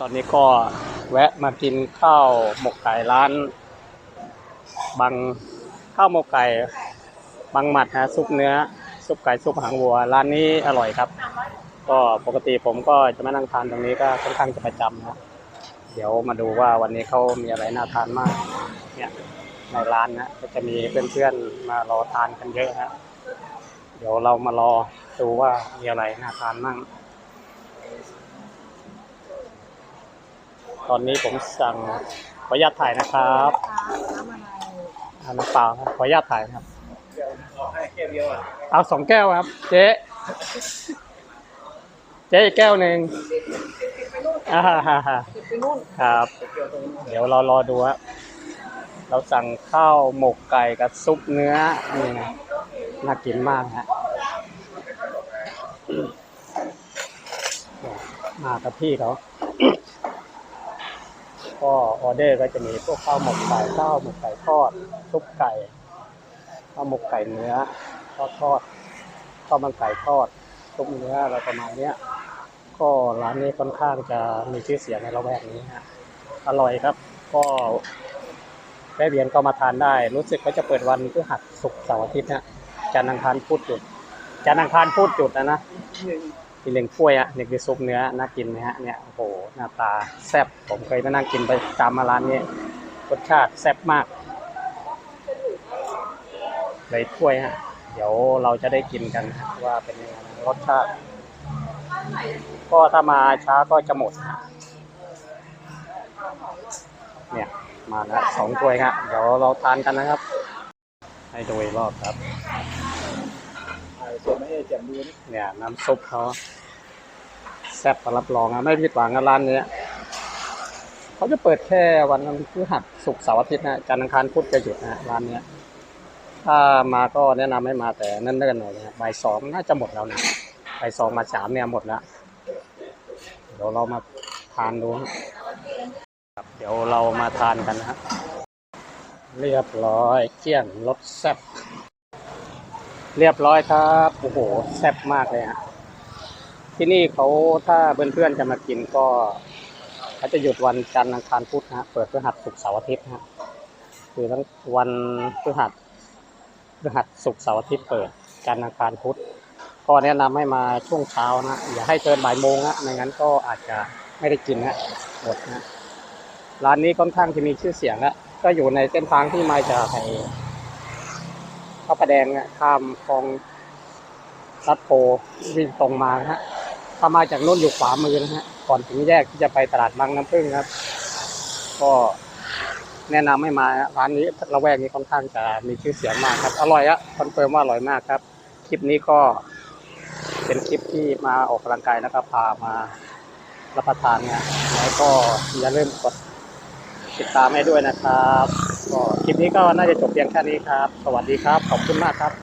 ตอนนี้ก็แวะมากินข้าวหมกไก่ร้าน บางข้าวหมกไก่บางหมัดนะซุปเนื้อ ซุปไก่ซุปหางวัว ร้านนี้อร่อยครับ ก็ปกติผมก็จะมานั่งทานตรงนี้ก็ค่อนข้างจะประจำนะเดี๋ยวมาดูว่าวันนี้เขามีอะไรน่าทานมากเนี่ยในร้านนะก็จะมีเพื่อนๆมารอทานกันเยอะฮะเดี๋ยวเรามารอดูว่ามีอะไรน่าทานมั่ง ตอนนี้ผมสั่งขออนุญาตถ่ายนะครับน้ำอะไรเอาน้ำเปล่าครับขออนุญาตถ่ายครับ เอาสองแก้วครับ เจ๊เจ๊อีกแก้วหนึ่งอ่าฮ่าฮ่าครับ เดี๋ยวเรารอดูฮะเราสั่งข้าวหมกไก่กับซุปเนื้อนี่นะน่ากินมากฮะมากับพี่เขา ก็ออเดอร์ก็จะมีพวกข้าวหมกไก่ข้าวหมกไก่ทอดซุปไก่ข้าวหมกไก่เนื้อทอดทอดข้าวมันไก่ทอดซุปเนื้ออะไรประมาณเนี้ยก็ร้านนี้ค่อนข้างจะมีชื่อเสียงในละแวกนี้ฮะอร่อยครับ ก็แวะเวียนก็มาทานได้ รู้สึกว่าจะเปิดวันพฤหัสศุกร์เสาร์อาทิตย์นะจันทร์อังคารพูดจุดจันทร์อังคารพูดจุดนะนะ มีเล้งกล้วยอะนี่คือซุปเนื้อน่ากินไหมฮะเนี่ยโอ้โหหน้าตาแซ่บผมเคยมานั่งกินไปตามมาร้านนี้รสชาติแซ่บมากเลยถ้วยฮะเดี๋ยวเราจะได้กินกันว่าเป็นยังไงรสชาติ ก็ถ้ามาช้าก็จะหมด เนี่ยมาแล้วสองถ้วยครับเดี๋ยวเราทานกันนะครับ ให้ดูอีกรอบครับ ไม่ให้แจ่มดูนี่เนี่ยน้ำซุปเขาแซ่บรับรองนะไม่ผิดหวังกับร้านนี้เขาจะเปิดแค่วันพฤหัสศุกร์เสาร์อาทิตย์นะจันทร์อังคารพุธจะหยุดนะร้านนี้ถ้ามาก็แนะนำให้มาแต่เนิ่นๆหน่อยนะบ่ายสองน่าจะหมดแล้วนะบ่ายสองมาสามเนี่ยหมดแล้วเดี๋ยวเรามาทานดูครับเดี๋ยวเรามาทานกันนะฮะเรียบร้อยเกี้ยงรสแซ่บ เรียบร้อยครับโอ้โหแซ่บมากเลยฮะที่นี่เขาถ้าเพื่อนๆจะมากินก็เขาจะหยุดวันจันทร์อังคารพุธนะฮะเปิดพฤหัสศุกร์เสาร์อาทิตย์นะฮะคือทั้งวันพฤหัสพฤหัสศุกร์เสาร์อาทิตย์เปิดจันทร์อังคารพุธก็แนะนำให้มาช่วงเช้านะอย่าให้เกินบ่ายโมงนะไม่งั้นก็อาจจะไม่ได้กินนะหมดนะร้านนี้ค่อนข้างจะมีชื่อเสียงแล้วก็อยู่ในเส้นทางที่มาจากไอ้ พระประแดงนะข้ามคลองรัดโพวิ่งตรงมานะฮะถ้ามาจากนู่นอยู่ขวามือนะฮะก่อนถึงแยกที่จะไปตลาดบางน้ำพึ่งครับ ก็แนะนำให้มาร้านนี้ละแวกนี้ค่อนข้างจะมีชื่อเสียงมากครับ อร่อยอะคอนเฟิร์มว่าอร่อยมากครับ คลิปนี้ก็เป็นคลิปที่มาออกกำลังกายแล้วก็พามารับประทานเนี่ยแล้วก็อย่าลืมกดติดตามให้ด้วยนะครับ ก็คลิปนี้ก็น่าจะจบเพียงแค่นี้ครับ สวัสดีครับ ขอบคุณมากครับ